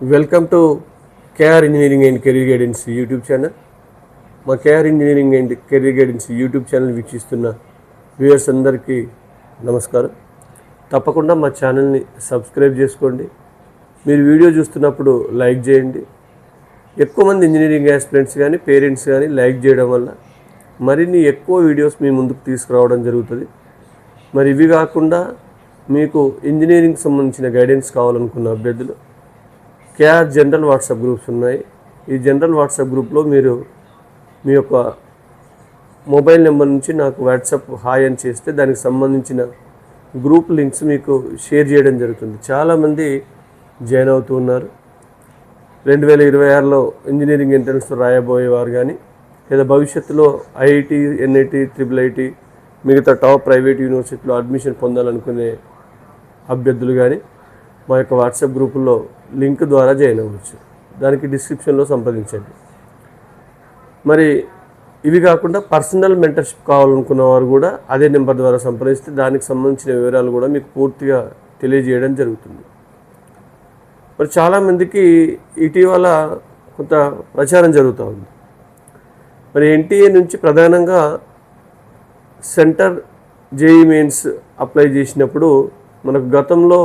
Welcome to K R engineering and career guidance YouTube channel. మా K R engineering and career guidance YouTube channel వీక్షిస్తున్న viewers అందరికీ నమస్కారం. తప్పకుండా మా ఛానల్ని సబ్స్క్రైబ్ చేసుకోండి. మీరు వీడియో చూస్తున్నప్పుడు లైక్ చేయండి. ఎక్కువ మంది ఇంజనీరింగ్ ఆస్పిరెంట్స్ కానీ పేరెంట్స్ కానీ లైక్ చేయడం వల్ల మరిన్ని ఎక్కువ వీడియోస్ మీ ముందుకు తీసుకురావడం జరుగుతుంది. మరి ఇవి కాకుండా మీకు ఇంజనీరింగ్ సంబంధించిన గైడెన్స్ కావాలనుకున్న అభ్యర్థులు కేఆర్ జనరల్ వాట్సాప్ గ్రూప్స్ ఉన్నాయి? ఈ జనరల్ వాట్సాప్ గ్రూప్లో మీరు మీ యొక్క మొబైల్ నెంబర్ నుంచి నాకు వాట్సాప్ హాయ్ అని చేస్తే దానికి సంబంధించిన గ్రూప్ లింక్స్ మీకు షేర్ చేయడం జరుగుతుంది. చాలామంది జాయిన్ అవుతూ ఉన్నారు. రెండు వేల ఇరవై ఆరులో ఇంజనీరింగ్ ఎంట్రన్స్ రాయబోయేవారు కానీ లేదా భవిష్యత్తులో ఐఐటి ఎన్ఐటి ట్రిపుల్ ఐటి మిగతా టాప్ ప్రైవేట్ యూనివర్సిటీలో అడ్మిషన్ పొందాలనుకునే అభ్యర్థులు కానీ మా యొక్క వాట్సాప్ గ్రూపుల్లో లింక్ ద్వారా జాయిన్ అవ్వచ్చు. దానికి డిస్క్రిప్షన్లో సంప్రదించండి. మరి ఇవి కాకుండా పర్సనల్ మెంటర్షిప్ కావాలనుకున్న వారు కూడా అదే నెంబర్ ద్వారా సంప్రదిస్తే దానికి సంబంధించిన వివరాలు కూడా మీకు పూర్తిగా తెలియజేయడం జరుగుతుంది. మరి చాలామందికి ఇటీవల కొంత ప్రచారం జరుగుతూ ఉంది. మరి ఎన్టీఏ నుంచి ప్రధానంగా సెంటర్ జేఈ మెయిన్స్ అప్లై చేసినప్పుడు మనకు గతంలో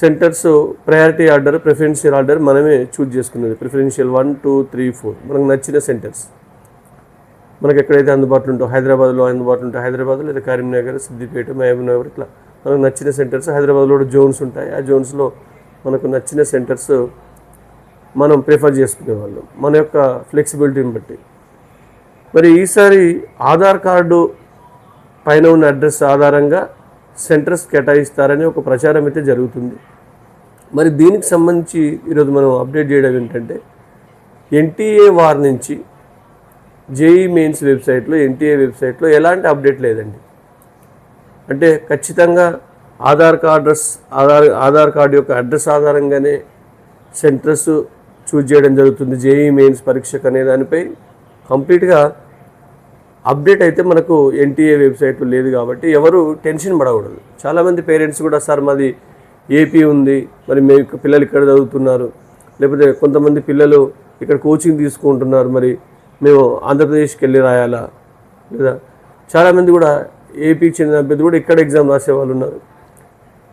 centres priority order preferential order మనమే చూజ్ చేసుకునేది preferential one two three four. మనకు నచ్చిన సెంటర్స్. మనకి ఎక్కడైతే అందుబాటులో ఉంటో హైదరాబాద్లో అందుబాటులో ఉంటాయి హైదరాబాద్ లేదా కరీంనగర్ సిద్దిపేట మహబూబ్నగర్ ఇట్లా మనకు నచ్చిన సెంటర్స్ హైదరాబాద్లో కూడా జోన్స్ ఉంటాయి. ఆ జోన్స్లో మనకు నచ్చిన సెంటర్స్ మనం ప్రిఫర్ చేసుకునేవాళ్ళం. మన యొక్క ఫ్లెక్సిబిలిటీని బట్టి. మరి ఈసారి ఆధార్ కార్డు పైన ఉన్న అడ్రస్ ఆధారంగా సెంటర్స్ కేటాయిస్తారని ఒక ప్రచారం అయితే జరుగుతుంది. మరి దీనికి సంబంధించి ఈరోజు మనం అప్డేట్ చేయడం ఏంటంటే ఎన్టీఏ వార్ నుంచి జేఈ మెయిన్స్ వెబ్సైట్లో ఎన్టీఏ వెబ్సైట్లో ఎలాంటి అప్డేట్ లేదండి. అంటే ఖచ్చితంగా Aadhaar card address Aadhaar Aadhaar card యొక్క అడ్రస్ ఆధారంగానే సెంటర్స్ చూజ్ చేయడం జరుగుతుంది. జేఈ మెయిన్స్ పరీక్షకు అనే దానిపై కంప్లీట్గా అప్డేట్ అయితే మనకు ఎన్టీఏ వెబ్సైట్లో లేదు కాబట్టి ఎవరు టెన్షన్ పడకూడదు. చాలామంది పేరెంట్స్ కూడా సార్ మాది ఏపీ ఉంది మరి మీ పిల్లలు ఇక్కడ చదువుతున్నారు లేకపోతే కొంతమంది పిల్లలు ఇక్కడ కోచింగ్ తీసుకుంటున్నారు మరి మేము ఆంధ్రప్రదేశ్కి వెళ్ళి రాయాలా లేదా చాలామంది కూడా ఏపీకి చెందిన అభ్యర్థి కూడా ఇక్కడ ఎగ్జామ్ రాసే వాళ్ళు ఉన్నారు.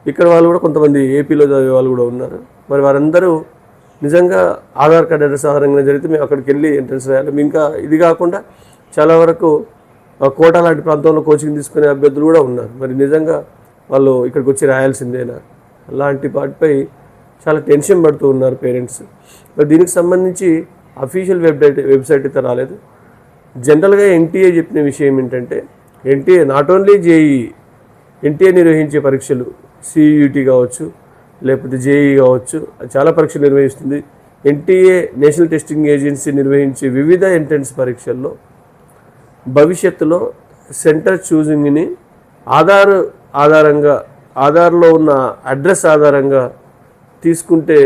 ఇక్కడ వాళ్ళు కూడా కొంతమంది ఏపీలో చదివే వాళ్ళు కూడా ఉన్నారు. మరి వారందరూ నిజంగా ఆధార్ కార్డ్ అడ్రస్ ఆధారంగా జరిగితే మేము అక్కడికి వెళ్ళి ఎంట్రన్స్ రాయాలి. ఇంకా ఇది కాకుండా చాలా వరకు కోట లాంటి ప్రాంతంలో కోచింగ్ తీసుకునే అభ్యర్థులు కూడా ఉన్నారు. మరి నిజంగా వాళ్ళు ఇక్కడికి వచ్చి రాయాల్సిందేనా? అలాంటి వాటిపై చాలా టెన్షన్ పడుతూ ఉన్నారు పేరెంట్స్. మరి దీనికి సంబంధించి అఫీషియల్ వెబ్సైట్ వెబ్సైట్ అయితే రాలేదు. జనరల్గా ఎన్టీఏ చెప్పిన విషయం ఏంటంటే NTA not only JEE NTA నిర్వహించే పరీక్షలు సియూటీ కావచ్చు లేకపోతే జేఈ కావచ్చు చాలా పరీక్షలు నిర్వహిస్తుంది. ఎన్టీఏ నేషనల్ టెస్టింగ్ ఏజెన్సీ నిర్వహించే వివిధ ఎంట్రన్స్ పరీక్షల్లో భవిష్యత్తులో సెంటర్ చూసింగ్ని ఆధార్ ఆధారంగా ఆధార్లో ఉన్న అడ్రస్ ఆధారంగా తీసుకుంటే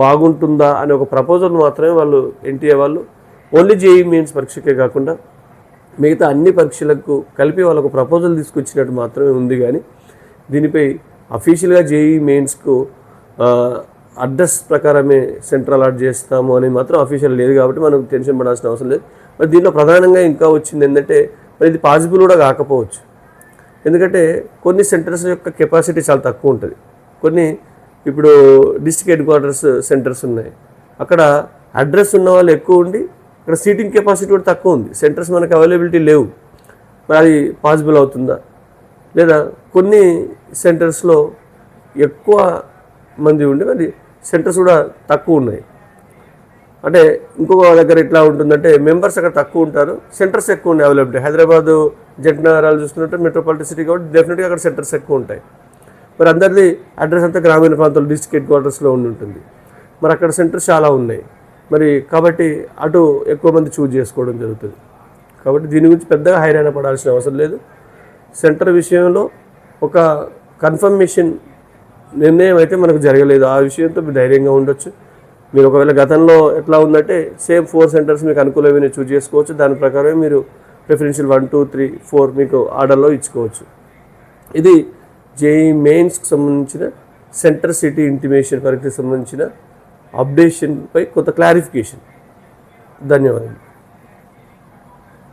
బాగుంటుందా అనే ఒక ప్రపోజల్ మాత్రమే వాళ్ళు ఎన్టీఏ వాళ్ళు ఓన్లీ జేఈ మెయిన్స్ పరీక్షకే కాకుండా మిగతా అన్ని పరీక్షలకు కలిపి వాళ్ళకు ప్రపోజల్ తీసుకొచ్చినట్టు మాత్రమే ఉంది కానీ దీనిపై అఫీషియల్గా జేఈ మెయిన్స్కు అడ్రస్ ప్రకారమే సెంటర్ అలాట్ చేస్తాము అని మాత్రం అఫీషియల్ లేదు కాబట్టి మనం టెన్షన్ పడాల్సిన అవసరం లేదు. మరి దీనిలో ప్రధానంగా ఇంకా వచ్చింది ఏంటంటే మరి ఇది పాసిబుల్ కూడా కాకపోవచ్చు. ఎందుకంటే కొన్ని సెంటర్స్ యొక్క కెపాసిటీ చాలా తక్కువ ఉంటుంది. కొన్ని ఇప్పుడు డిస్ట్రిక్ట్ హెడ్ క్వార్టర్స్ సెంటర్స్ ఉన్నాయి. అక్కడ అడ్రస్ ఉన్న వాళ్ళు ఎక్కువ ఉండి అక్కడ సీటింగ్ కెపాసిటీ కూడా తక్కువ ఉంది. సెంటర్స్ మనకు అవైలబిలిటీ లేవు. మరి అది పాసిబుల్ అవుతుందా? లేదా కొన్ని సెంటర్స్లో ఎక్కువ మంది ఉండి మరి సెంటర్స్ కూడా తక్కువ ఉన్నాయి. అంటే ఇంకొక దగ్గర ఎట్లా ఉంటుందంటే మెంబర్స్ అక్కడ తక్కువ ఉంటారు. సెంటర్స్ ఎక్కువ ఉన్నాయి అవైలబిలిటీ. హైదరాబాద్ జట్ నగరాలు చూసుకున్నట్టు మెట్రోపాలిటన్ సిటీ కాబట్టి డెఫినెట్గా అక్కడ సెంటర్స్ ఎక్కువ ఉంటాయి. మరి అందరిది అడ్రస్ అంతా గ్రామీణ ప్రాంతాలు డిస్ట్రిక్ట్ హెడ్ క్వార్టర్స్లో ఉండి ఉంటుంది. మరి అక్కడ సెంటర్స్ చాలా ఉన్నాయి. మరి కాబట్టి అటు ఎక్కువ మంది చూజ్ చేసుకోవడం జరుగుతుంది. కాబట్టి దీని గురించి పెద్దగా హైరాణ పడాల్సిన అవసరం లేదు. సెంటర్ విషయంలో ఒక కన్ఫర్మేషన్ నిర్ణయం అయితే మనకు జరగలేదు. ఆ విషయంతో మీరు ధైర్యంగా ఉండొచ్చు. మీరు ఒకవేళ గతంలో ఎట్లా ఉందంటే సేమ్ ఫోర్ సెంటర్స్ మీకు అనుకూలమైన చూజ్ చేసుకోవచ్చు. దాని ప్రకారమే మీరు preferential one two three four మీకు ఆర్డర్లో ఇచ్చుకోవచ్చు. ఇది జేఈ మెయిన్స్కి సంబంధించిన సెంటర్ సిటీ ఇంటిమేషన్ పరీక్షకు సంబంధించిన అప్డేషన్పై కొంత క్లారిఫికేషన్ ధన్యవాదాలు